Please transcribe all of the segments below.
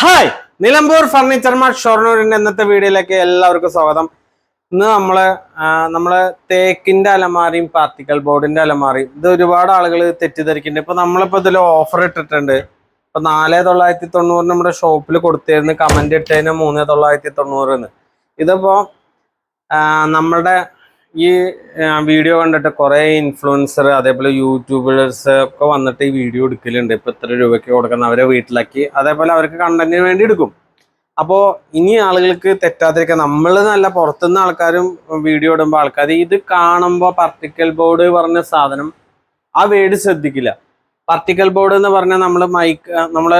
Hi Nilambur furniture mart ഷൊർണൂരിന്റെ ഇന്നത്തെ വീഡിയോയിലേക്ക് എല്ലാവർക്കും സ്വാഗതം. ഇന്ന് നമ്മൾ നമ്മൾ തേക്കിന്റെ അലമാരിയും പാർട്ടിക്കൽ ബോർഡിന്റെ അലമാരിയും ഇത് ഒരുപാട് ആളുകൾ തെറ്റിദ്ധരിക്കുന്നുണ്ട്. ഇപ്പൊ നമ്മളിപ്പോ ഇതിൽ ഓഫർ ഇട്ടിട്ടുണ്ട്. ഇപ്പൊ നാല് തൊള്ളായിരത്തി തൊണ്ണൂറ് നമ്മുടെ ഷോപ്പിൽ കൊടുത്തിരുന്നു. കമന്റ് ഇട്ടതിന് മൂന്ന് തൊള്ളായിരത്തി തൊണ്ണൂറിന്. ഇതിപ്പോ നമ്മളുടെ ഈ വീഡിയോ കണ്ടിട്ട് കുറെ ഇൻഫ്ലുവൻസർ അതേപോലെ യൂട്യൂബേഴ്സ് ഒക്കെ വന്നിട്ട് ഈ വീഡിയോ എടുക്കലുണ്ട്. ഇപ്പൊ ഇത്ര രൂപയ്ക്ക് കൊടുക്കുന്ന അവരെ വീട്ടിലാക്കി അതേപോലെ അവർക്ക് കണ്ടന്റിന് വേണ്ടി എടുക്കും. അപ്പോൾ ഇനി ആളുകൾക്ക് തെറ്റാതിരിക്കാൻ നമ്മൾ നല്ല പുറത്തുനിന്ന് ആൾക്കാരും വീഡിയോ ഇടുമ്പോൾ ആൾക്കാർ ഇത് കാണുമ്പോൾ പാർട്ടിക്കൽ ബോർഡ് പറഞ്ഞ സാധനം ആ വേർഡ് ശ്രദ്ധിക്കില്ല. പാർട്ടിക്കൽ ബോർഡ് എന്ന് പറഞ്ഞാൽ നമ്മൾ മൈക്ക് നമ്മൾ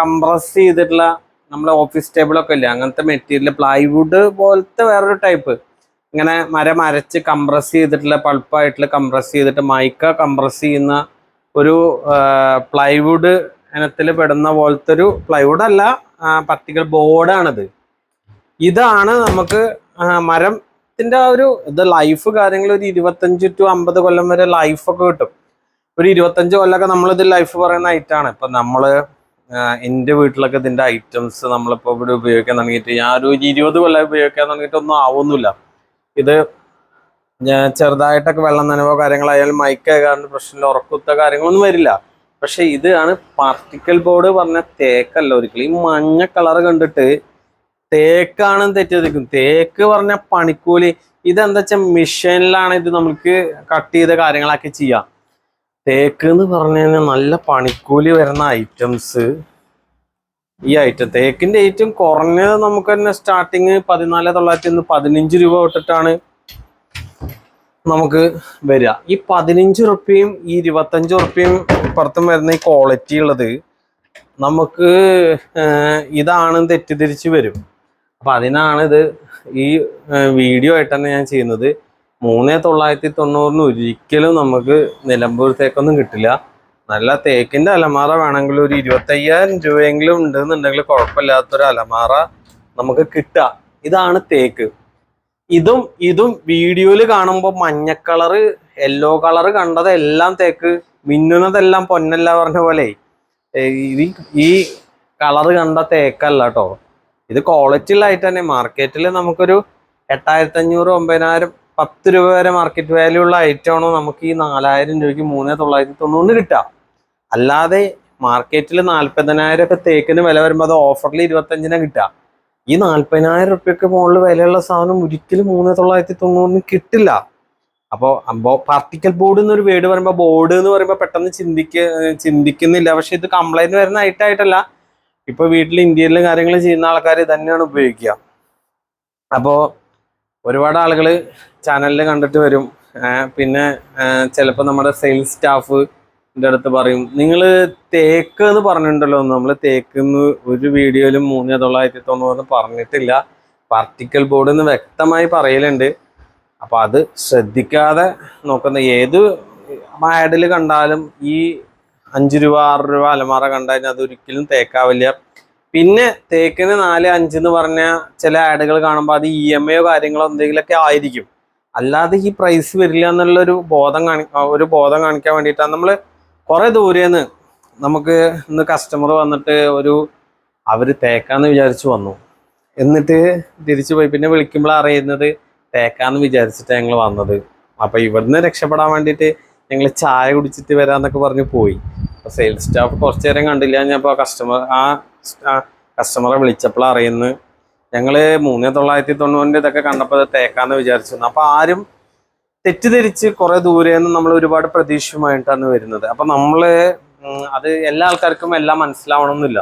കംപ്രസ് ചെയ്തിട്ടുള്ള നമ്മളെ ഓഫീസ് ടേബിളൊക്കെ ഇല്ലേ അങ്ങനത്തെ മെറ്റീരിയൽ പ്ലൈവുഡ് പോലത്തെ വേറൊരു ടൈപ്പ് ഇങ്ങനെ മരം അരച്ച് കംപ്രസ് ചെയ്തിട്ടുള്ള പൾപ്പായിട്ടുള്ള കംപ്രസ് ചെയ്തിട്ട് മൈക്ക കംപ്രസ് ചെയ്യുന്ന ഒരു പ്ലൈവുഡ് ഇനത്തിൽ പെടുന്ന പോലത്തെ ഒരു പ്ലൈവുഡ് അല്ല പർട്ടിക്കൽ ബോർഡാണിത് ഇതാണ് നമുക്ക് മരത്തിന്റെ ഒരു ഇത് ലൈഫ് കാര്യങ്ങൾ ഒരു ഇരുപത്തഞ്ച് ടു അമ്പത് കൊല്ലം വരെ ലൈഫ് ഒക്കെ കിട്ടും. ഒരു ഇരുപത്തഞ്ച് കൊല്ലമൊക്കെ നമ്മളിത് ലൈഫ് പറയുന്ന ഐറ്റാണ് ഇപ്പൊ നമ്മൾ ആ, എന്റെ വീട്ടിലൊക്കെ ഇതിന്റെ ഐറ്റംസ് നമ്മളിപ്പോ ഇവിടെ ഉപയോഗിക്കാൻ തുടങ്ങിയിട്ട് ഞാൻ ഒരു ഇരുപത് കൊല്ലം ഉപയോഗിക്കാൻ തുടങ്ങിയിട്ടൊന്നും ആവുന്നില്ല. ഇത് ചെറുതായിട്ടൊക്കെ വെള്ളം നനവോ കാര്യങ്ങളായാലും മൈക്ക് കാരണം പ്രശ്നമില്ല ഉറക്കുത്ത കാര്യങ്ങളൊന്നും വരില്ല. പക്ഷെ ഇതാണ് പാർട്ടിക്കൽ ബോർഡ് പറഞ്ഞ തേക്കല്ല ഒരിക്കലും. ഈ മഞ്ഞ കളർ കണ്ടിട്ട് തേക്കാണ് തെറ്റിദ്ധരിക്കും. തേക്ക് പറഞ്ഞ പണിക്കൂലി ഇതെന്താ വെച്ചാൽ മിഷനിലാണ് ഇത് നമുക്ക് കട്ട് ചെയ്ത കാര്യങ്ങളൊക്കെ ചെയ്യാം. തേക്ക് എന്ന് പറഞ്ഞു കഴിഞ്ഞാൽ നല്ല പണിക്കൂലി വരുന്ന ഐറ്റംസ് ഈ ഐറ്റം തേക്കിന്റെ ഏറ്റവും കുറഞ്ഞത് നമുക്ക് തന്നെ സ്റ്റാർട്ടിങ് പതിനാല് തൊള്ളായിരത്തി ഒന്ന് പതിനഞ്ച് രൂപ തൊട്ടിട്ടാണ് നമുക്ക് വരിക. ഈ പതിനഞ്ച് ഉറുപ്പ്യയും ഈ ഇരുപത്തഞ്ച് ഉറുപ്പ്യയും പുറത്തും വരുന്ന ഈ ക്വാളിറ്റി ഉള്ളത് നമുക്ക് ഇതാണ് തെറ്റിദ്ധരിച്ച് വരും. അപ്പൊ അതിനാണ് ഇത് ഈ വീഡിയോ ആയിട്ട് തന്നെ ഞാൻ ചെയ്യുന്നത്. മൂന്ന് തൊള്ളായിരത്തി തൊണ്ണൂറിന് ഒരിക്കലും നമുക്ക് നിലമ്പൂർ തേക്കൊന്നും കിട്ടില്ല. നല്ല തേക്കിന്റെ അലമാറ വേണമെങ്കിൽ ഒരു ഇരുപത്തയ്യായിരം രൂപയെങ്കിലും ഉണ്ടെന്നുണ്ടെങ്കിൽ കുഴപ്പമില്ലാത്തൊരു അലമാറ നമുക്ക് കിട്ടുക. ഇതാണ് തേക്ക്. ഇതും ഇതും വീഡിയോയിൽ കാണുമ്പോൾ മഞ്ഞ കളറ് യെല്ലോ കളറ് കണ്ടതെല്ലാം തേക്ക്. മിന്നുന്നതെല്ലാം പൊന്നല്ല പറഞ്ഞ പോലെ. ഇത് ഈ കളറ് കണ്ട തേക്കല്ല കേട്ടോ ഇത് ക്വാളിറ്റി ആയിട്ട് തന്നെ. മാർക്കറ്റിൽ നമുക്കൊരു എട്ടായിരത്തി അഞ്ഞൂറ് ഒമ്പതിനായിരം പത്ത് രൂപ വരെ മാർക്കറ്റ് വാല്യൂ ഉള്ള ഐറ്റം ആണോ നമുക്ക് ഈ നാലായിരം രൂപയ്ക്ക് മൂന്ന് തൊള്ളായിരത്തി തൊണ്ണൂറിന് കിട്ടുക. അല്ലാതെ മാർക്കറ്റിൽ നാൽപ്പതിനായിരം ഒക്കെ തേക്കിന് വില വരുമ്പോൾ അത് ഓഫറിൽ ഇരുപത്തഞ്ചിനാ കിട്ടുക. ഈ നാൽപ്പതിനായിരം റുപ്യക്ക് മുകളിൽ വിലയുള്ള സാധനം ഒരിക്കലും മൂന്ന് തൊള്ളായിരത്തി തൊണ്ണൂറിന് കിട്ടില്ല. അപ്പോൾ അപ്പോൾ പാർട്ടിക്കൽ ബോർഡ് എന്നൊരു വേർഡ് പറയുമ്പോൾ ബോർഡ് എന്ന് പറയുമ്പോൾ പെട്ടെന്ന് ചിന്തിക്ക ചിന്തിക്കുന്നില്ല. പക്ഷെ ഇത് കംപ്ലൈന്റ് വരുന്ന ഐറ്റായിട്ടല്ല ഇപ്പോൾ വീട്ടിൽ ഇന്ത്യയിലും കാര്യങ്ങൾ ചെയ്യുന്ന ആൾക്കാർ തന്നെയാണ് ഉപയോഗിക്കുക. അപ്പോൾ ഒരുപാട് ആളുകൾ ചാനലിൽ കണ്ടിട്ട് വരും. പിന്നെ ചിലപ്പോൾ നമ്മുടെ സെയിൽസ് സ്റ്റാഫ് അടുത്ത് പറയും നിങ്ങൾ തേക്ക് എന്ന് പറഞ്ഞിട്ടുണ്ടല്ലോ നമ്മൾ തേക്ക് എന്ന് ഒരു വീഡിയോയിലും മൂന്ന് തൊള്ളായിരത്തി തൊണ്ണൂറ് പറഞ്ഞിട്ടില്ല. പാർട്ടിക്കൽ ബോർഡ് എന്ന് വ്യക്തമായി പറയലുണ്ട്. അപ്പൊ അത് ശ്രദ്ധിക്കാതെ നോക്കുന്ന ഏത് ആഡിൽ കണ്ടാലും ഈ അഞ്ച് രൂപ ആറ് രൂപ അലമാറ കണ്ടു കഴിഞ്ഞാൽ അത് ഒരിക്കലും തേക്കാവില്ല. പിന്നെ തേക്കിന് നാല് അഞ്ച് എന്ന് പറഞ്ഞ ചില ആഡുകൾ കാണുമ്പോൾ അത് ഇ എം ഐയോ കാര്യങ്ങളോ എന്തെങ്കിലുമൊക്കെ ആയിരിക്കും. അല്ലാതെ ഈ പ്രൈസ് വരില്ല എന്നുള്ളൊരു ബോധം കാണി ഒരു ബോധം കാണിക്കാൻ വേണ്ടിയിട്ടാണ് നമ്മൾ കുറെ ദൂരേന്ന് നമുക്ക് ഇന്ന് കസ്റ്റമർ വന്നിട്ട് ഒരു അവർ തേക്കാന്ന് വിചാരിച്ചു വന്നു. എന്നിട്ട് തിരിച്ചു പോയി. പിന്നെ വിളിക്കുമ്പോൾ അറിയുന്നത് തേക്കാന്ന് വിചാരിച്ചിട്ട് ഞങ്ങൾ വന്നത്. അപ്പോൾ ഇവിടുന്ന് രക്ഷപ്പെടാൻ വേണ്ടിയിട്ട് ഞങ്ങൾ ചായ കുടിച്ചിട്ട് വരാന്നൊക്കെ പറഞ്ഞ് പോയി. അപ്പോൾ സെയിൽസ് സ്റ്റാഫ് കുറച്ചു നേരം കണ്ടില്ല. ഞാൻ അപ്പോൾ കസ്റ്റമർ ആ കസ്റ്റമറെ വിളിച്ചപ്പോൾ അറിയുന്നത്. ഞങ്ങൾ മൂന്ന് തൊള്ളായിരത്തി തൊണ്ണൂറിന്റെ ഇതൊക്കെ കണ്ടപ്പോൾ തേക്കാന്ന് വിചാരിച്ചു. അപ്പൊ ആരും തെറ്റിദ്ധരിച്ച് കുറെ ദൂരെ നിന്ന് നമ്മൾ ഒരുപാട് പ്രതീക്ഷയുമായിട്ടാണ് വരുന്നത്. അപ്പൊ നമ്മൾ അത് എല്ലാ ആൾക്കാർക്കും എല്ലാം മനസ്സിലാവണമെന്നില്ല.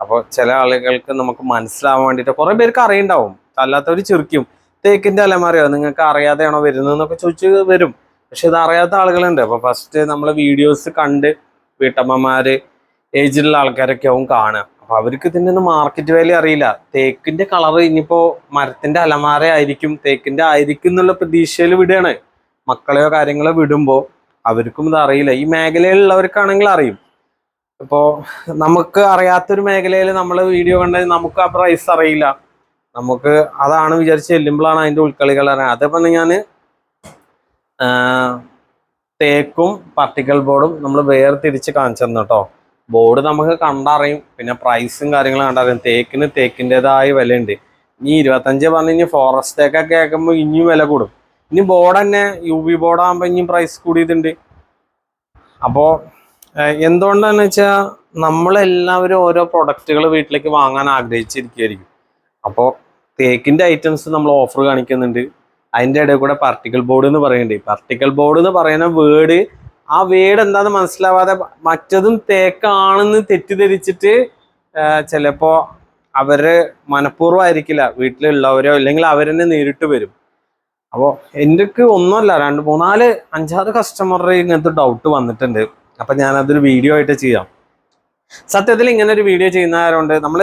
അപ്പോൾ ചില ആളുകൾക്ക് നമുക്ക് മനസ്സിലാവാൻ വേണ്ടിയിട്ട് കുറെ പേർക്ക് അറിയണ്ടാവും. അല്ലാത്തവർ ചെറുക്കും തേക്കിന്റെ അലമാറിയോ നിങ്ങൾക്ക് അറിയാതെയാണോ വരുന്നതെന്നൊക്കെ ചോദിച്ച് വരും. പക്ഷെ ഇത് അറിയാത്ത ആളുകളുണ്ട്. അപ്പൊ ഫസ്റ്റ് നമ്മൾ വീഡിയോസ് കണ്ട് വീട്ടമ്മമാര് ഏജിലുള്ള ആൾക്കാരൊക്കെ ആവും കാണുക. അപ്പൊ അവർക്ക് ഇതിന്റെ ഒന്നും മാർക്കറ്റ് വാല്യൂ അറിയില്ല. തേക്കിന്റെ കളർ ഇനിയിപ്പോ മരത്തിന്റെ അലമാര ആയിരിക്കും തേക്കിന്റെ ആയിരിക്കും എന്നുള്ള പ്രതീക്ഷയിൽ വിടുകയാണ്. മക്കളെയോ കാര്യങ്ങളോ വിടുമ്പോ അവർക്കും ഇത് അറിയില്ല. ഈ മേഖലയിലുള്ളവർക്കാണെങ്കിൽ അറിയും. ഇപ്പോ നമുക്ക് അറിയാത്തൊരു മേഖലയിൽ നമ്മൾ വീഡിയോ കണ്ടാൽ നമുക്ക് ആ പ്രൈസ് അറിയില്ല. നമുക്ക് അതാണ് വിചാരിച്ച് ചെല്ലുമ്പോഴാണ് അതിന്റെ ഉൾക്കളികൾ അറിയാം. അതേപോലെ ഞാൻ തേക്കും പാർട്ടിക്കൽ ബോർഡും നമ്മൾ വേർതിരിച്ച് കാണിച്ചു തന്നു കേട്ടോ. ബോർഡ് നമുക്ക് കണ്ടറിയും. പിന്നെ പ്രൈസും കാര്യങ്ങളും കണ്ടറിയും. തേക്കിന് തേക്കിന്റെതായ വിലയുണ്ട്. ഇനി ഇരുപത്തഞ്ച് പറഞ്ഞു ഇനി ഫോറസ്റ്റ് തേക്കൊക്കെ കേൾക്കുമ്പോൾ ഇനിയും വില കൂടും. ഇനി ബോർഡ് തന്നെ യു വി ബോർഡാകുമ്പോൾ ഇനിയും പ്രൈസ് കൂടിയതുണ്ട് അപ്പോൾ എന്തുകൊണ്ടാന്ന് വെച്ചാൽ നമ്മളെല്ലാവരും ഓരോ പ്രൊഡക്റ്റുകൾ വീട്ടിലേക്ക് വാങ്ങാൻ ആഗ്രഹിച്ചിരിക്കുകയായിരിക്കും. അപ്പോൾ തേക്കിന്റെ ഐറ്റംസ് നമ്മൾ ഓഫർ കാണിക്കുന്നുണ്ട്. അതിന്റെ ഇടയിൽ കൂടെ പാർട്ടിക്കൽ ബോർഡ് എന്ന് പറയുന്നുണ്ട്. പാർട്ടിക്കൽ ബോർഡ് എന്ന് പറയുന്ന വേർഡ് ആ വേർഡ് എന്താണെന്ന് മനസ്സിലാവാതെ മറ്റതും തേക്കാണെന്ന് തെറ്റിദ്ധരിച്ചിട്ട് ചിലപ്പോൾ അവർ മനഃപൂർവമായിരിക്കില്ല. വീട്ടിലുള്ളവരോ അല്ലെങ്കിൽ അവരെന്നെ നേരിട്ട് വരും. അപ്പോൾ എനിക്ക് ഒന്നുമല്ല രണ്ട് മൂന്നാൽ അഞ്ചാറ് കസ്റ്റമറുടെ ഇങ്ങനത്തെ ഡൗട്ട് വന്നിട്ടുണ്ട്. അപ്പൊ ഞാനതൊരു വീഡിയോ ആയിട്ട് ചെയ്യാം. സത്യത്തിൽ ഇങ്ങനെ ഒരു വീഡിയോ ചെയ്യുന്നവരുണ്ട് നമ്മൾ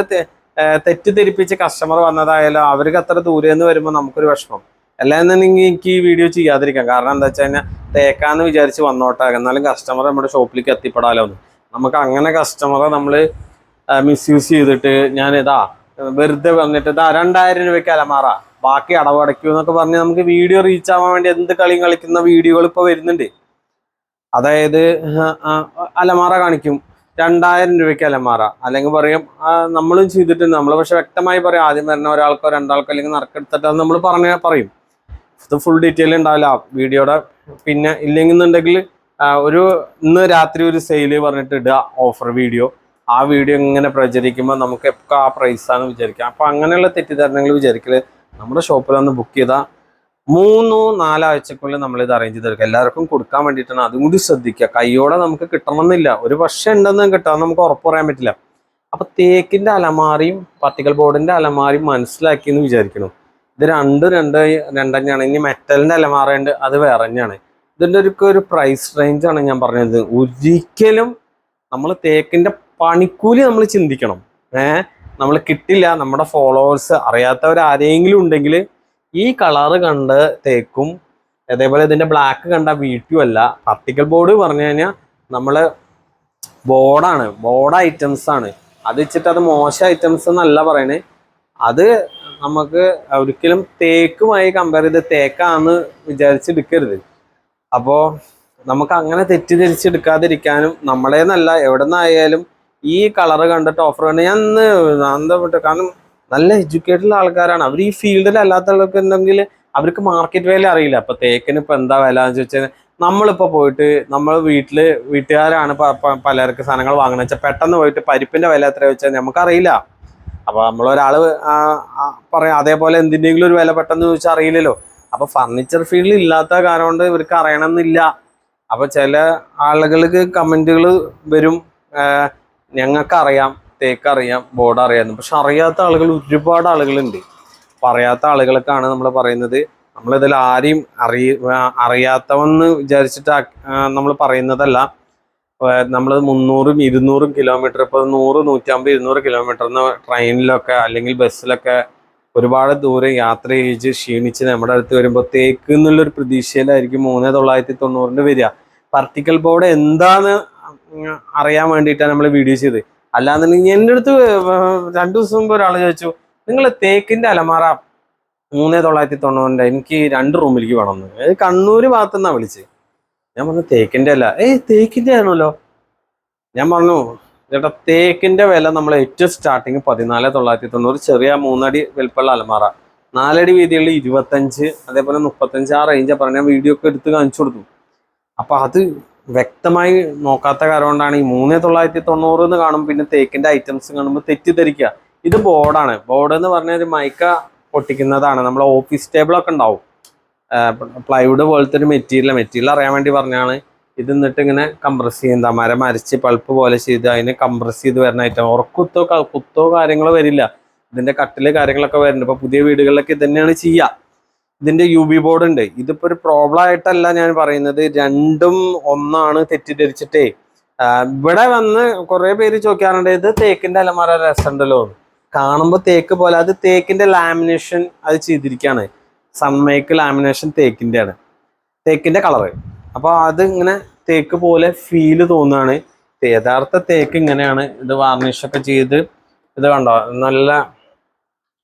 തെറ്റിദ്ധരിപ്പിച്ച് കസ്റ്റമർ വന്നതായാലും അവർക്ക് അത്ര ദൂരെ നിന്ന് വരുമ്പോൾ നമുക്കൊരു വിഷമം. അല്ലാന്നുണ്ടെങ്കിൽ എനിക്ക് ഈ വീഡിയോ ചെയ്യാതിരിക്കാം. കാരണം എന്താ വെച്ച് കഴിഞ്ഞാൽ തേക്കാന്ന് വിചാരിച്ച് വന്നോട്ടെ. എന്നാലും കസ്റ്റമർ നമ്മുടെ ഷോപ്പിലേക്ക് എത്തിപ്പെടാലോ നമുക്ക് അങ്ങനെ കസ്റ്റമറെ നമ്മൾ മിസ്യൂസ് ചെയ്തിട്ട് ഞാൻ ഇതാ വെറുതെ വന്നിട്ട് ഇതാ രണ്ടായിരം രൂപയ്ക്ക് അലമാറ. ബാക്കി അടവടയ്ക്കൂ എന്നൊക്കെ പറഞ്ഞ് നമുക്ക് വീഡിയോ റീച്ച് ആവാൻ വേണ്ടി എന്ത് കളിയും കളിക്കുന്ന വീഡിയോകൾ ഇപ്പോൾ വരുന്നുണ്ട്. അതായത് അലമാറ കാണിക്കും. രണ്ടായിരം രൂപയ്ക്ക് അലമാറ. അല്ലെങ്കിൽ പറയും നമ്മളും ചെയ്തിട്ടുണ്ട്. നമ്മൾ പക്ഷെ വ്യക്തമായി പറയും ആദ്യം വരുന്ന ഒരാൾക്കോ രണ്ടാൾക്കോ അല്ലെങ്കിൽ നറുക്കെടുത്തിട്ട് നമ്മൾ പറഞ്ഞ പറയും. ഇത് ഫുൾ ഡീറ്റെയിൽ ഉണ്ടാവില്ല. വീഡിയോയുടെ പിന്നെ ഇല്ലെന്നുണ്ടെങ്കിൽ ഒരു ഇന്ന് രാത്രി ഒരു സെയിൽ പറഞ്ഞിട്ട് ഇടുക ഓഫർ വീഡിയോ ആ വീഡിയോ ഇങ്ങനെ പ്രചരിക്കുമ്പോൾ നമുക്ക് എപ്പോൾ ആ പ്രൈസാണ് വിചാരിക്കുക അപ്പോൾ അങ്ങനെയുള്ള തെറ്റിദ്ധാരണകൾ വിചാരിക്കൽ നമ്മുടെ ഷോപ്പിൽ വന്ന് ബുക്ക് ചെയ്താൽ മൂന്നോ നാലാഴ്ചക്കുള്ളിൽ നമ്മൾ ഇത് അറേഞ്ച് ചെയ്തെടുക്കുക എല്ലാവർക്കും കൊടുക്കാൻ വേണ്ടിയിട്ടാണ് അതും കൂടി ശ്രദ്ധിക്കുക. കൈയോടെ നമുക്ക് കിട്ടണമെന്നില്ല. ഒരു പക്ഷേ ഉണ്ടെന്ന് കിട്ടാൻ നമുക്ക് ഉറപ്പ് പറയാൻ പറ്റില്ല. അപ്പൊ തേക്കിന്റെ അലമാറിയും പത്തിക്കൽ ബോർഡിന്റെ അലമാറിയും മനസ്സിലാക്കി എന്ന് വിചാരിക്കണം ഇത് രണ്ട് രണ്ട് രണ്ടഞ്ഞാണ്. ഇനി മെറ്റലിന്റെ അലമാറയുണ്ട് അത് വേറെ തന്നെയാണ് ഇതിന്റെ ഒരു ഒരു പ്രൈസ് റേഞ്ച് ആണ് ഞാൻ പറഞ്ഞത്. ഒരിക്കലും നമ്മൾ തേക്കിന്റെ പണിക്കൂലി നമ്മൾ ചിന്തിക്കണം. ഏഹ്? നമ്മൾ കിട്ടില്ല നമ്മുടെ ഫോളോവേഴ്സ് അറിയാത്തവർ ആരെങ്കിലും ഉണ്ടെങ്കിൽ ഈ കളറ് കണ്ട് തേക്കും അതേപോലെ ഇതിന്റെ ബ്ലാക്ക് കണ്ട വീട്ടും അല്ല പർട്ടിക്കൽ ബോർഡ് പറഞ്ഞു കഴിഞ്ഞാൽ നമ്മൾ ബോർഡാണ് ബോർഡ് ഐറ്റംസ് ആണ്. അത് വെച്ചിട്ട് അത് മോശം ഐറ്റംസ് എന്നല്ല പറയണേ. അത് നമുക്ക് ഒരിക്കലും തേക്കുമായി കമ്പയർ ചെയ്ത് തേക്കാന്ന് വിചാരിച്ചെടുക്കരുത്. അപ്പോൾ നമുക്ക് അങ്ങനെ തെറ്റിദ്ധരിച്ചെടുക്കാതിരിക്കാനും നമ്മളേന്നല്ല എവിടെ നിന്നായാലും ഈ കളർ കണ്ടിട്ട് ഓഫർ കണ്ട് ഞാൻ ഇന്ന് എന്താ പറയുക കാരണം നല്ല എഡ്യൂക്കേറ്റഡ് ആൾക്കാരാണ്. അവർ ഈ ഫീൽഡിൽ അല്ലാത്ത അല്ലാത്തവർക്ക് ഉണ്ടെങ്കിൽ അവർക്ക് മാർക്കറ്റ് വില അറിയില്ല. അപ്പൊ തേക്കിന് ഇപ്പൊ എന്താ വില എന്ന് ചോദിച്ചാൽ നമ്മളിപ്പോ പോയിട്ട് നമ്മൾ വീട്ടിൽ വീട്ടുകാരാണ് പലർക്ക് സാധനങ്ങൾ വാങ്ങണ പെട്ടെന്ന് പോയിട്ട് പരിപ്പിന്റെ വില എത്ര വെച്ചാൽ നമുക്കറിയില്ല. അപ്പൊ നമ്മളൊരാൾ ആ, ആ, പറയാം അതേപോലെ എന്തിന്റെങ്കിലും ഒരു വില പെട്ടെന്ന് ചോദിച്ചാൽ അറിയില്ലല്ലോ. അപ്പൊ ഫർണിച്ചർ ഫീൽഡിൽ ഇല്ലാത്ത കാരണം കൊണ്ട് ഇവർക്ക് അറിയണമെന്നില്ല. അപ്പൊ ചില ആളുകൾക്ക് കമന്റുകൾ വരും. ഞങ്ങൾക്ക് അറിയാം തേക്ക് അറിയാം ബോർഡ് അറിയാം പക്ഷെ അറിയാത്ത ആളുകൾ ഒരുപാട് ആളുകളുണ്ട്. അപ്പൊ അറിയാത്ത ആളുകൾക്കാണ് നമ്മൾ പറയുന്നത്. നമ്മളിതിൽ ആരെയും അറിയ അറിയാത്തവെന്ന് വിചാരിച്ചിട്ട് നമ്മൾ പറയുന്നതല്ല. നമ്മൾ മുന്നൂറും ഇരുന്നൂറും കിലോമീറ്റർ ഇപ്പോൾ നൂറ് നൂറ്റമ്പത് ഇരുന്നൂറ് കിലോമീറ്ററിന് ട്രെയിനിലൊക്കെ അല്ലെങ്കിൽ ബസ്സിലൊക്കെ ഒരുപാട് ദൂരം യാത്ര ചെയ്ത് ക്ഷീണിച്ച് നമ്മുടെ അടുത്ത് വരുമ്പോൾ തേക്ക് എന്നുള്ളൊരു പ്രതീക്ഷയിലായിരിക്കും മൂന്ന് തൊള്ളായിരത്തി തൊണ്ണൂറിന്റെ വരിക. പാർട്ടിക്കൽ ബോർഡ് എന്താന്ന് ഉം അറിയാൻ വേണ്ടിയിട്ടാണ് നമ്മൾ വീഡിയോ ചെയ്ത് അല്ലാന്നുണ്ടെങ്കിൽ എന്റെ അടുത്ത് രണ്ടു ദിവസം മുമ്പ് ഒരാൾ ചോദിച്ചു നിങ്ങൾ തേക്കിന്റെ അലമാറ മൂന്ന് തൊള്ളായിരത്തി തൊണ്ണൂറിന്റെ എനിക്ക് രണ്ട് റൂമിലേക്ക് വേണമെന്ന് അത് കണ്ണൂർ ഭാഗത്തു നിന്നാണ് വിളിച്ചത്. ഞാൻ പറഞ്ഞു തേക്കിന്റെ അല്ല. ഏയ് തേക്കിന്റെ ആണല്ലോ. ഞാൻ പറഞ്ഞു ചേട്ടാ തേക്കിന്റെ വില നമ്മൾ ഏറ്റവും സ്റ്റാർട്ടിങ് പതിനാല് തൊള്ളായിരത്തി തൊണ്ണൂറ് ചെറിയ മൂന്നടി വലിപ്പമുള്ള അലമാറ. നാലടി വീതിയുള്ള ഇരുപത്തഞ്ച് അതേപോലെ മുപ്പത്തഞ്ച് ആ റേഞ്ചാണ് പറഞ്ഞ വീഡിയോ ഒക്കെ എടുത്ത് കാണിച്ചു കൊടുത്തു. അപ്പം അത് വ്യക്തമായി നോക്കാത്ത കാരണം കൊണ്ടാണ് ഈ മൂന്ന് തൊള്ളായിരത്തി തൊണ്ണൂറ് എന്ന് കാണുമ്പോൾ പിന്നെ തേക്കിന്റെ ഐറ്റംസ് കാണുമ്പോൾ തെറ്റിദ്ധരിക്കുക. ഇത് ബോർഡാണ് ബോർഡ് എന്ന് പറഞ്ഞാൽ ഒരു മൈക്ക പൊട്ടിക്കുന്നതാണ്. നമ്മളെ ഓഫീസ് ടേബിളൊക്കെ ഉണ്ടാവും. പ്ലൈവുഡ് പോലത്തെ ഒരു മെറ്റീരിയൽ മെറ്റീരിയൽ അറിയാൻ വേണ്ടി പറഞ്ഞാണ്. ഇത് എന്നിട്ട് ഇങ്ങനെ കംപ്രസ് ചെയ്യുന്ന മരം അരച്ച് പൾപ്പ് പോലെ ചെയ്ത് അതിനെ കംപ്രസ് ചെയ്ത് വരുന്ന ഐറ്റം ഉറക്കുത്തോ കുത്തോ കാര്യങ്ങളോ വരില്ല. ഇതിന്റെ കട്ടിൽ കാര്യങ്ങളൊക്കെ വരുന്നുണ്ട് ഇപ്പൊ പുതിയ വീടുകളിലൊക്കെ ഇത് തന്നെയാണ് ചെയ്യുക ഇതിന്റെ യു ബി ബോർഡ് ഉണ്ട്. ഇതിപ്പോ ഒരു പ്രോബ്ലം ആയിട്ടല്ല ഞാൻ പറയുന്നത്. രണ്ടും ഒന്നാണ് തെറ്റിദ്ധരിച്ചിട്ടേ. ഇവിടെ വന്ന് കുറെ പേര് ചോദിക്കാറുണ്ട് ഇത് തേക്കിന്റെ അലമാര രസമുണ്ടല്ലോ? കാണുമ്പോൾ കാണുമ്പോ തേക്ക് പോലെ അത് തേക്കിന്റെ ലാമിനേഷൻ അത് ചെയ്തിരിക്കുകയാണ്. സമ്മയ്ക്ക് ലാമിനേഷൻ തേക്കിന്റെ ആണ് തേക്കിന്റെ കളറ് അപ്പൊ അത് ഇങ്ങനെ തേക്ക് പോലെ ഫീൽ തോന്നുകയാണ്. യഥാർത്ഥ തേക്ക് ഇങ്ങനെയാണ്. ഇത് വാർണിഷ് ഒക്കെ ചെയ്ത് ഇത് കണ്ടോ? നല്ല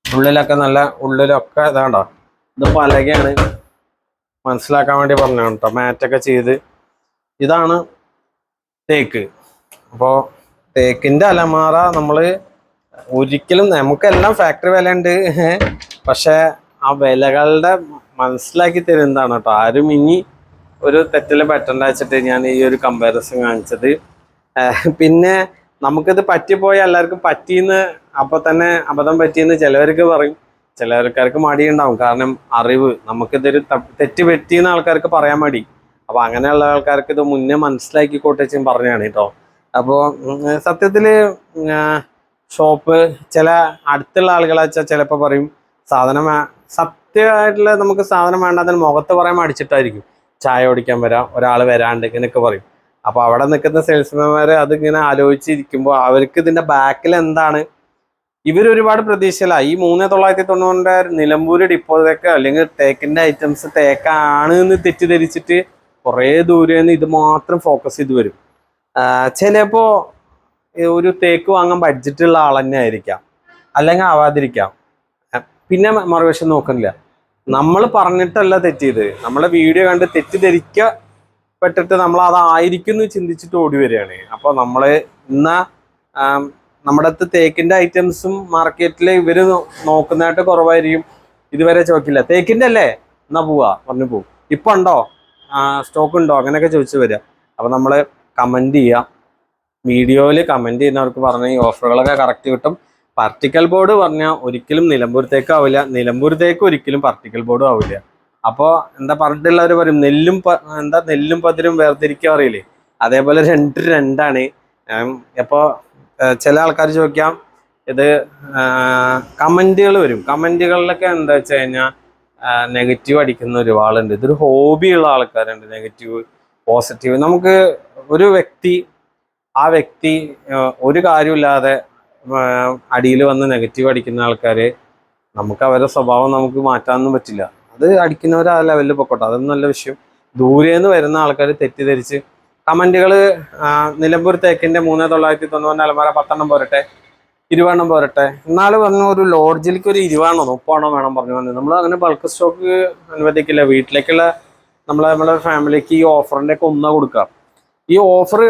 ഉള്ളിലൊക്കെ നല്ല ഉള്ളിലൊക്കെ ഇത് കണ്ടോ? ഇത് പലകയാണ്. മനസ്സിലാക്കാൻ വേണ്ടി പറഞ്ഞാണ് കേട്ടോ മാറ്റൊക്കെ ചെയ്ത്. ഇതാണ് തേക്ക്. അപ്പോൾ തേക്കിന്റെ അലമാറ നമ്മൾ ഒരിക്കലും നമുക്കെല്ലാം ഫാക്ടറി വില ഉണ്ട് പക്ഷെ ആ വിലകളുടെ മനസ്സിലാക്കി തരുന്നതാണ് കേട്ടോ ആരും ഇനി ഒരു തെറ്റിൽ പറ്റണ്ട വെച്ചിട്ട് ഞാൻ ഈ ഒരു കമ്പാരിസൺ കാണിച്ചത്. പിന്നെ നമുക്കിത് പറ്റിപ്പോയി എല്ലാവർക്കും പറ്റിയെന്ന് അപ്പോൾ തന്നെ അബദ്ധം പറ്റിയെന്ന് ചിലവർക്ക് പറയും. ചിലവർക്കാർക്ക് മടിയുണ്ടാവും. കാരണം അറിവ് നമുക്കിതൊരു തെറ്റ് പറ്റിയെന്ന് ആൾക്കാർക്ക് പറയാൻ മടി. അപ്പൊ അങ്ങനെയുള്ള ആൾക്കാർക്ക് ഇത് മുന്നേ മനസ്സിലാക്കിക്കോട്ടെ വെച്ചും പറഞ്ഞാണ് കേട്ടോ. അപ്പോൾ സത്യത്തിൽ ഷോപ്പ് ചില അടുത്തുള്ള ആളുകളെ വെച്ചാൽ ചിലപ്പോൾ പറയും സാധനം സത്യമായിട്ടുള്ള നമുക്ക് സാധനം വേണ്ടാന്ന് മുഖത്ത് പറയാൻ മടിച്ചിട്ടായിരിക്കും. ചായ ഓടിക്കാൻ വരാം ഒരാൾ വരാണ്ട് ഇങ്ങനെയൊക്കെ പറയും. അപ്പൊ അവിടെ നിൽക്കുന്ന സെയിൽസ്മാൻമാർ അതിങ്ങനെ ആലോചിച്ചിരിക്കുമ്പോൾ അവർക്ക് ഇതിന്റെ ബാക്കിൽ എന്താണ് ഇവർ ഒരുപാട് പ്രതീക്ഷയില്ല ഈ മൂന്ന് തൊള്ളായിരത്തി തൊണ്ണൂറിന്റെ നിലമ്പൂർ ഡിപ്പോതൊക്കെ അല്ലെങ്കിൽ തേക്കിന്റെ ഐറ്റംസ് തേക്കാണ് എന്ന് തെറ്റിദ്ധരിച്ചിട്ട് കുറേ ദൂരെ നിന്ന് ഇത് മാത്രം ഫോക്കസ് ചെയ്ത് വരും. ചിലപ്പോ ഒരു തേക്ക് വാങ്ങാൻ ബഡ്ജറ്റുള്ള ആൾ തന്നെ ആയിരിക്കാം. അല്ലെങ്കിൽ ആവാതിരിക്കാം. പിന്നെ മറുവശം നോക്കുന്നില്ല നമ്മൾ പറഞ്ഞിട്ടല്ല തെറ്റിയത്. നമ്മളെ വീഡിയോ കണ്ട് തെറ്റിദ്ധരിക്കപ്പെട്ടിട്ട് നമ്മൾ അതായിരിക്കും എന്ന് ചിന്തിച്ചിട്ട് ഓടി വരികയാണ്. അപ്പോൾ നമ്മൾ ഇന്ന നമ്മുടെ അടുത്ത് തേക്കിന്റെ ഐറ്റംസും മാർക്കറ്റിൽ ഇവർ നോക്കുന്നതായിട്ട് കുറവായിരിക്കും. ഇതുവരെ ചോദിക്കില്ല. തേക്കിന്റെ അല്ലേ? എന്നാ പോവാ. പറഞ്ഞു പോവും. ഇപ്പൊ ഉണ്ടോ? സ്റ്റോക്ക് ഉണ്ടോ? അങ്ങനെയൊക്കെ ചോദിച്ചു വരിക അപ്പൊ നമ്മൾ കമന്റ് ചെയ്യുക വീഡിയോയിൽ കമന്റ് ചെയ്യുന്നവർക്ക് പറഞ്ഞ ഈ ഓഫറുകളൊക്കെ കറക്റ്റ് കിട്ടും. പാർട്ടിക്കൽ ബോർഡ് പറഞ്ഞാൽ ഒരിക്കലും നിലമ്പൂരത്തേക്ക് ആവില്ല. നിലമ്പൂരത്തേക്ക് ഒരിക്കലും പാർട്ടിക്കൽ ബോർഡും ആവില്ല. അപ്പോൾ എന്താ പറഞ്ഞിട്ടുള്ളവർ പറയും നെല്ലും എന്താ നെല്ലും പതിരും വേർതിരിക്കുക അറിയില്ലേ അതേപോലെ രണ്ട് രണ്ടാണ്. അപ്പോൾ ചില ആൾക്കാർ ചോദിക്കാം ഇത് കമന്റുകൾ വരും. കമന്റുകളിലൊക്കെ എന്താ വെച്ച് കഴിഞ്ഞാൽ നെഗറ്റീവ് അടിക്കുന്ന ഒരുപാടുണ്ട് ഇതൊരു ഹോബിയുള്ള ആൾക്കാരുണ്ട്. Negative positive. നമുക്ക് ഒരു വ്യക്തി ആ വ്യക്തി ഒരു കാര്യമില്ലാതെ അടിയിൽ വന്ന് നെഗറ്റീവ് അടിക്കുന്ന ആൾക്കാര് നമുക്ക് അവരുടെ സ്വഭാവം നമുക്ക് മാറ്റാനൊന്നും പറ്റില്ല. അത് അടിക്കുന്നവർ ആ ലെവലിൽ പൊക്കോട്ടെ. അതൊന്നും നല്ല വിഷയം. ദൂരെ നിന്ന് വരുന്ന ആൾക്കാർ തെറ്റിദ്ധരിച്ച് കമന്റുകൾ നിലമ്പൂർ തേക്കിന്റെ മൂന്ന് തൊള്ളായിരത്തി തൊണ്ണൂറ് അലമാര പത്തെണ്ണം പോരട്ടെ ഇരുപതെണ്ണം പോരട്ടെ. എന്നാൽ പറഞ്ഞു ഒരു ലോഡ്ജിലേക്ക് ഒരു ഇരുപതെണ്ണോ മുപ്പാണോ വേണം പറഞ്ഞു വന്നത്. നമ്മൾ അങ്ങനെ ബൾക്ക് സ്റ്റോക്ക് അനുവദിക്കില്ല. വീട്ടിലേക്കുള്ള നമ്മളെ നമ്മുടെ ഫാമിലിക്ക് ഈ ഓഫറിന്റെ ഒക്കെ ഒന്നാ കൊടുക്കുക. ഈ ഓഫർ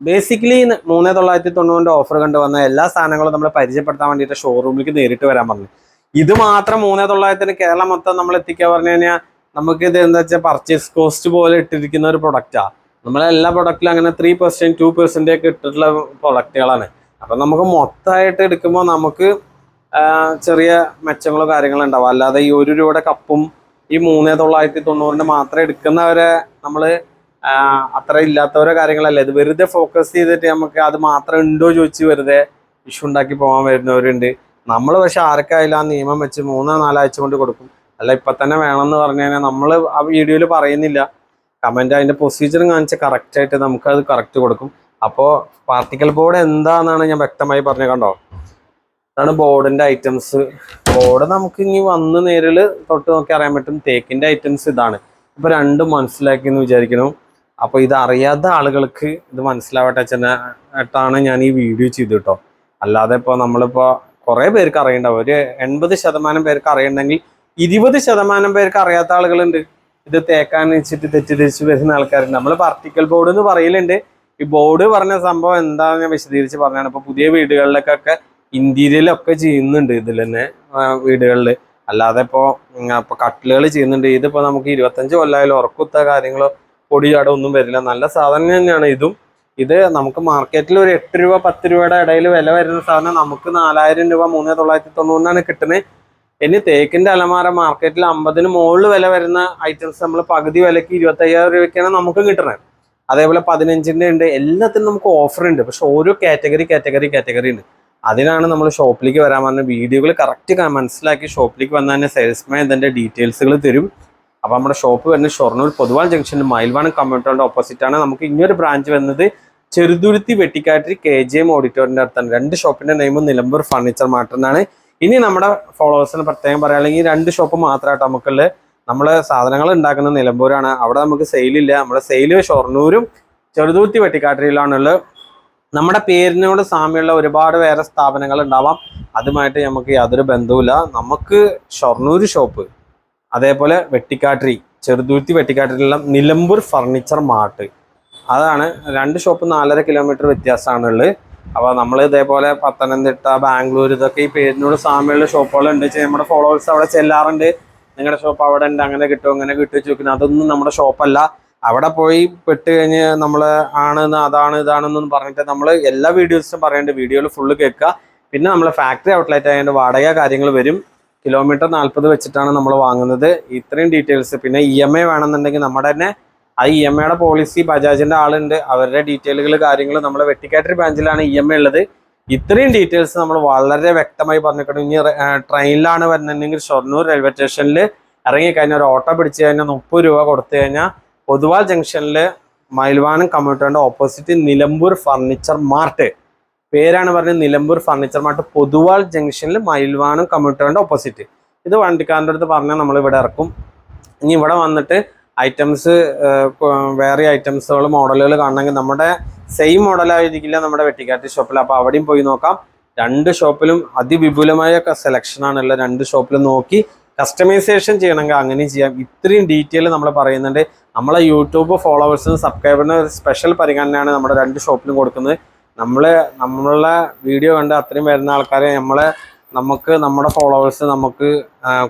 ബേസിക്കലി മൂന്ന് തൊള്ളായിരത്തി തൊണ്ണൂറിന്റെ ഓഫർ കണ്ടുവന്ന എല്ലാ സാധനങ്ങളും നമ്മൾ പരിചയപ്പെടുത്താൻ വേണ്ടിയിട്ട് ഷോറൂമിലേക്ക് നേരിട്ട് വരാൻ പറഞ്ഞു. ഇത് മാത്രം മൂന്ന് തൊള്ളായിരത്തിന് കേരളം മൊത്തം നമ്മൾ എത്തിക്കുക പറഞ്ഞു കഴിഞ്ഞാൽ നമുക്ക് ഇത് എന്താ വെച്ചാൽ പർച്ചേസ് കോസ്റ്റ് പോലെ ഇട്ടിരിക്കുന്ന ഒരു പ്രൊഡക്റ്റാ നമ്മളെ എല്ലാ പ്രൊഡക്റ്റിലും അങ്ങനെ ത്രീ പെർസെന്റ് ടു പെർസെന്റ് ഒക്കെ ഇട്ടിട്ടുള്ള പ്രൊഡക്റ്റുകളാണ് അപ്പം നമുക്ക് മൊത്തമായിട്ട് എടുക്കുമ്പോൾ നമുക്ക് ചെറിയ മെച്ചങ്ങളോ കാര്യങ്ങളോ ഉണ്ടാവും. അല്ലാതെ ഈ ഒരു രൂപയുടെ കപ്പും ഈ മൂന്ന് തൊള്ളായിരത്തി തൊണ്ണൂറിന്റെ മാത്രം എടുക്കുന്നവരെ നമ്മൾ അത്ര ഇല്ലാത്തവരോ കാര്യങ്ങളല്ല. ഇത് വെറുതെ ഫോക്കസ് ചെയ്തിട്ട് നമുക്ക് അത് മാത്രം ഉണ്ടോ ചോദിച്ച് വെറുതെ ഇഷ്യൂ ഉണ്ടാക്കി പോകാൻ വരുന്നവരുണ്ട്. നമ്മൾ പക്ഷെ ആർക്കായാലും ആ നിയമം വെച്ച് മൂന്നോ നാലാഴ്ച കൊണ്ട് കൊടുക്കും. അല്ല ഇപ്പം തന്നെ വേണമെന്ന് പറഞ്ഞു കഴിഞ്ഞാൽ നമ്മൾ ആ വീഡിയോയിൽ പറയുന്നില്ല. കമന്റ് അതിന്റെ പ്രൊസീജിയർ കാണിച്ച് കറക്റ്റായിട്ട് നമുക്ക് അത് കറക്റ്റ് കൊടുക്കും. അപ്പോൾ പാർട്ടിക്കൽ ബോർഡ് എന്താണെന്നാണ് ഞാൻ വ്യക്തമായി പറഞ്ഞു കണ്ടോ? അതാണ് ബോർഡിന്റെ ഐറ്റംസ് ബോർഡ് നമുക്ക് ഇനി വന്ന് നേരിൽ തൊട്ട് നോക്കി അറിയാൻ പറ്റും. തേക്കിന്റെ ഐറ്റംസ് ഇതാണ്. ഇപ്പോൾ രണ്ടും മനസ്സിലാക്കി എന്ന് വിചാരിക്കുന്നു. അപ്പോൾ ഇത് അറിയാത്ത ആളുകൾക്ക് ഇത് മനസ്സിലാവട്ടെ ചെന്നിട്ടാണ് ഞാൻ ഈ വീഡിയോ ചെയ്തു കേട്ടോ. അല്ലാതെ ഇപ്പോൾ നമ്മളിപ്പോൾ കുറേ പേർക്ക് അറിയണ്ടാവും ഒരു എൺപത് ശതമാനം പേർക്ക് അറിയണ്ടെങ്കിൽ ഇരുപത് ശതമാനം പേർക്ക് അറിയാത്ത ആളുകളുണ്ട്. ഇത് തേക്കാൻ വെച്ചിട്ട് തെറ്റിദ്ധരിച്ച് വരുന്ന ആൾക്കാരുണ്ട്. നമ്മൾ പാർട്ടിക്കൽ ബോർഡ് എന്ന് പറയലുണ്ട്. ഈ ബോർഡ് പറഞ്ഞ സംഭവം എന്താണെന്ന് ഞാൻ വിശദീകരിച്ച് പറഞ്ഞാണ് ഇപ്പൊ പുതിയ വീടുകളിലൊക്കെ ഇന്റീരിയലൊക്കെ ചെയ്യുന്നുണ്ട് ഇതിൽ തന്നെ വീടുകളിൽ അല്ലാതെ ഇപ്പോ ഇപ്പൊ കട്ടിലുകൾ ചെയ്യുന്നുണ്ട്. ഇതിപ്പോ നമുക്ക് ഇരുപത്തഞ്ച് കൊല്ലായാലും ഉറക്കുത്ത കാര്യങ്ങളോ പൊടിയാടോ ഒന്നും വരില്ല. നല്ല സാധനം തന്നെയാണ് ഇതും. ഇത് നമുക്ക് മാർക്കറ്റിൽ ഒരു എട്ട് രൂപ പത്ത് രൂപയുടെ ഇടയിൽ വില വരുന്ന സാധനം നമുക്ക് നാലായിരം രൂപ മൂന്ന് തൊള്ളായിരത്തി തൊണ്ണൂറിനാണ് കിട്ടുന്നത്. ഇനി തേക്കിന്റെ അലമാര മാർക്കറ്റിൽ അമ്പതിന് മുകളിൽ വില വരുന്ന ഐറ്റംസ് നമ്മൾ പകുതി വിലക്ക് ഇരുപത്തി അയ്യായിരം രൂപയ്ക്കാണ് നമുക്ക് കിട്ടണത് അതേപോലെ പതിനഞ്ചിന്റെ ഉണ്ട്. എല്ലാത്തിനും നമുക്ക് ഓഫർ ഉണ്ട്. പക്ഷെ ഓരോ കാറ്റഗറി കാറ്റഗറി കാറ്റഗറി ഉണ്ട്. അതിനാണ് നമ്മൾ ഷോപ്പിലേക്ക് വരാൻ പറഞ്ഞ വീഡിയോകൾ കറക്റ്റ് മനസ്സിലാക്കി ഷോപ്പിലേക്ക് വന്നാൽ തന്നെ സെയിൽസ്മാൻ ഇതിന്റെ ഡീറ്റെയിൽസുകൾ തരും. അപ്പൊ നമ്മുടെ ഷോപ്പ് വരുന്നത് ഷൊർണൂർ പൊതുവാൾ ജംഗ്ഷനിൽ മയിൽവാണം കമ്പ്യൂട്ടറിന്റെ ഓപ്പോസിറ്റ് ആണ്. നമുക്ക് ഇനിയൊരു ബ്രാഞ്ച് വന്നത് ചെറുതുരുത്തി വെട്ടിക്കാട്ടിൽ കെ ജി എം ഓഡിറ്റോറിന്റെ അടുത്താണ്. രണ്ട് ഷോപ്പിന്റെ നെയിമും നിലമ്പൂർ ഫർണിച്ചർ മാർട്ടെന്നാണ് ഇനി നമ്മുടെ ഫോളോവേഴ്സിന് പ്രത്യേകം പറയുകയാണെങ്കിൽ രണ്ട് ഷോപ്പ് മാത്രമായിട്ട് നമുക്കുള്ള നമ്മൾ സാധനങ്ങൾ ഉണ്ടാക്കുന്ന നിലമ്പൂരാണ്. അവിടെ നമുക്ക് സെയിലില്ല നമ്മുടെ സെയിൽ ഷൊർണൂരും ചെറുതൂത്തി വെട്ടിക്കാട്ടിലാണുള്ളത് നമ്മുടെ പേരിനോട് സാമ്യമുള്ള ഒരുപാട് വേറെ സ്ഥാപനങ്ങൾ ഉണ്ടാവാം. അതുമായിട്ട് നമുക്ക് യാതൊരു ബന്ധവുമില്ല. നമുക്ക് ഷൊർണൂർ ഷോപ്പ് അതേപോലെ വെട്ടിക്കാട്ടിരി ചെറുതൂത്തി വെട്ടിക്കാട്ടിലുള്ള നിലമ്പൂർ ഫർണിച്ചർ മാർട്ട് അതാണ് രണ്ട് ഷോപ്പ് നാലര കിലോമീറ്റർ വ്യത്യാസമാണുള്ളത്. അപ്പോൾ നമ്മൾ ഇതേപോലെ പത്തനംതിട്ട ബാംഗ്ലൂർ ഇതൊക്കെ ഈ പേരിനോട് സാമ്യമുള്ള ഷോപ്പുകളുണ്ട്. നമ്മുടെ ഫോളോവേഴ്സ് അവിടെ ചെല്ലാറുണ്ട്. നിങ്ങളുടെ ഷോപ്പ് അവിടെ ഉണ്ട് അങ്ങനെ കിട്ടും അങ്ങനെ കിട്ടും ചോദിക്കുന്നത് അതൊന്നും നമ്മുടെ ഷോപ്പല്ല അവിടെ പോയി പെട്ട് കഴിഞ്ഞ് നമ്മൾ ആണ് അതാണ് ഇതാണെന്നൊന്നും പറഞ്ഞിട്ട് നമ്മൾ എല്ലാ വീഡിയോസും പറയേണ്ട. വീഡിയോയിൽ ഫുള്ള് കേൾക്കുക. പിന്നെ നമ്മൾ ഫാക്ടറി ഔട്ട്ലെറ്റ് ആയതിന്റെ വാടക കാര്യങ്ങൾ വരും. കിലോമീറ്റർ നാൽപ്പത് വെച്ചിട്ടാണ് നമ്മൾ വാങ്ങുന്നത്. ഇത്രയും ഡീറ്റെയിൽസ് പിന്നെ ഇ എം ഐ വേണമെന്നുണ്ടെങ്കിൽ നമ്മുടെ തന്നെ ആ ഇ എം ഐയുടെ പോളിസി ബജാജിന്റെ ആളുണ്ട്. അവരുടെ ഡീറ്റെയിലുകൾ കാര്യങ്ങൾ നമ്മുടെ വെട്ടിക്കാട്ടറി ബ്രാഞ്ചിലാണ് ഇ എം ഐ ഉള്ളത്. ഇത്രയും ഡീറ്റെയിൽസ് നമ്മൾ വളരെ വ്യക്തമായി പറഞ്ഞിട്ടുണ്ട്. ഇനി ട്രെയിനിലാണ് വരുന്നുണ്ടെങ്കിൽ ഷൊർണൂർ റെയിൽവേ സ്റ്റേഷനിൽ ഇറങ്ങിക്കഴിഞ്ഞാൽ ഒരു ഓട്ടോ പിടിച്ചു കഴിഞ്ഞാൽ മുപ്പത് രൂപ കൊടുത്തു കഴിഞ്ഞാൽ പൊതുവാൾ ജംഗ്ഷനിൽ മയിൽവാനം കമ്മ്യൂട്ടറിന്റെ ഓപ്പോസിറ്റ് നിലമ്പൂർ ഫർണിച്ചർ മാർട്ട് പേരാണ് പറഞ്ഞത് നിലമ്പൂർ ഫർണിച്ചർ മാർട്ട് പൊതുവാൾ ജംഗ്ഷനിൽ മയിൽവാനം കമ്മ്യൂട്ടറിന്റെ ഓപ്പോസിറ്റ് ഇത് വണ്ടിക്കാരന്റെ അടുത്ത് പറഞ്ഞാൽ നമ്മൾ ഇവിടെ ഇറക്കും. ഇനി ഇവിടെ വന്നിട്ട് ഐറ്റംസ് വേറെ ഐറ്റംസുകൾ മോഡലുകൾ കാണണമെങ്കിൽ നമ്മുടെ സെയിം മോഡലായിരിക്കില്ല നമ്മുടെ വെട്ടിക്കാറ്റ് ഷോപ്പിൽ അപ്പോൾ അവിടെയും പോയി നോക്കാം. രണ്ട് ഷോപ്പിലും അതിവിപുലമായ സെലക്ഷൻ ആണുള്ള രണ്ട് ഷോപ്പിലും നോക്കി കസ്റ്റമൈസേഷൻ ചെയ്യണമെങ്കിൽ അങ്ങനെയും ചെയ്യാം. ഇത്രയും ഡീറ്റെയിൽ നമ്മൾ പറയുന്നുണ്ട്. നമ്മളെ യൂട്യൂബ് ഫോളോവേഴ്സിനും സബ്സ്ക്രൈബറിനും ഒരു സ്പെഷ്യൽ പരിഗണനയാണ് നമ്മുടെ രണ്ട് ഷോപ്പിലും കൊടുക്കുന്നത്. നമ്മൾ നമ്മളെ വീഡിയോ കണ്ട് അത്രയും വരുന്ന ആൾക്കാരെ നമ്മളെ നമുക്ക് നമ്മുടെ ഫോളോവേഴ്സ് നമുക്ക്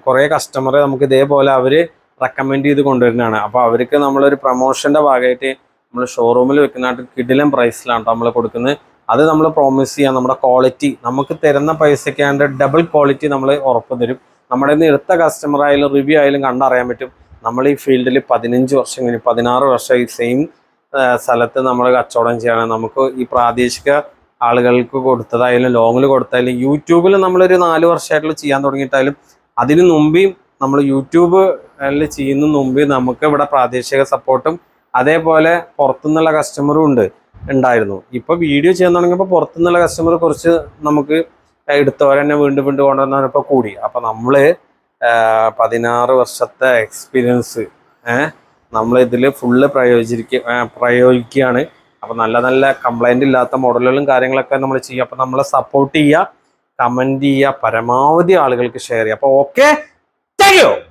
കുറേ കസ്റ്റമർ നമുക്ക് ഇതേപോലെ അവർ റെക്കമെൻഡ് ചെയ്ത് കൊണ്ടുവരുന്നതാണ്. അപ്പോൾ അവർക്ക് നമ്മളൊരു പ്രൊമോഷന്റെ ഭാഗമായിട്ട് നമ്മൾ ഷോറൂമിൽ വെക്കുന്നതായിട്ട് കിടിലം പ്രൈസിലാണ് നമ്മൾ കൊടുക്കുന്നത്. അത് നമ്മൾ പ്രോമിസ് ചെയ്യാം. നമ്മുടെ ക്വാളിറ്റി നമുക്ക് തരുന്ന പൈസയ്ക്കാണ്ട് ഡബിൾ ക്വാളിറ്റി നമ്മൾ ഉറപ്പ് തരും. നമ്മുടെ നിന്ന് എടുത്ത കസ്റ്റമർ ആയാലും റിവ്യൂ ആയാലും കണ്ടറിയാൻ പറ്റും. നമ്മൾ ഈ ഫീൽഡിൽ പതിനഞ്ച് വർഷം കഴിഞ്ഞ് പതിനാറ് വർഷം ഈ സെയിം സ്ഥലത്ത് നമ്മൾ കച്ചവടം ചെയ്യണം നമുക്ക് ഈ പ്രാദേശിക ആളുകൾക്ക് കൊടുത്തതായാലും ലോങ്ങിൽ കൊടുത്തായാലും യൂട്യൂബിൽ നമ്മളൊരു നാല് വർഷമായിട്ടുള്ള ചെയ്യാൻ തുടങ്ങിയിട്ടായാലും അതിന് മുമ്പേയും നമ്മൾ യൂട്യൂബ് ചെയ്യുന്ന മുമ്പേ നമുക്ക് ഇവിടെ പ്രാദേശിക സപ്പോർട്ടും അതേപോലെ പുറത്തുനിന്നുള്ള കസ്റ്റമറും ഉണ്ട് ഉണ്ടായിരുന്നു. ഇപ്പോൾ വീഡിയോ ചെയ്യാൻ തുടങ്ങിയപ്പോൾ പുറത്തുനിന്നുള്ള കസ്റ്റമർ കുറച്ച് നമുക്ക് എടുത്തവരെന്നെ വീണ്ടും വീണ്ടും കൊണ്ടുവന്നവരപ്പോൾ കൂടി. അപ്പോൾ നമ്മൾ പതിനാറ് വർഷത്തെ എക്സ്പീരിയൻസ് നമ്മൾ ഇതിൽ ഫുള്ള് പ്രയോജിക്ക പ്രയോഗിക്കുകയാണ്. അപ്പോൾ നല്ല നല്ല കംപ്ലൈന്റ് ഇല്ലാത്ത മോഡലുകളും കാര്യങ്ങളൊക്കെ നമ്മൾ ചെയ്യുക അപ്പോൾ നമ്മളെ സപ്പോർട്ട് ചെയ്യുക കമന്റ് ചെയ്യുക പരമാവധി ആളുകൾക്ക് ഷെയർ ചെയ്യുക. അപ്പോൾ ഓക്കെ താങ്ക്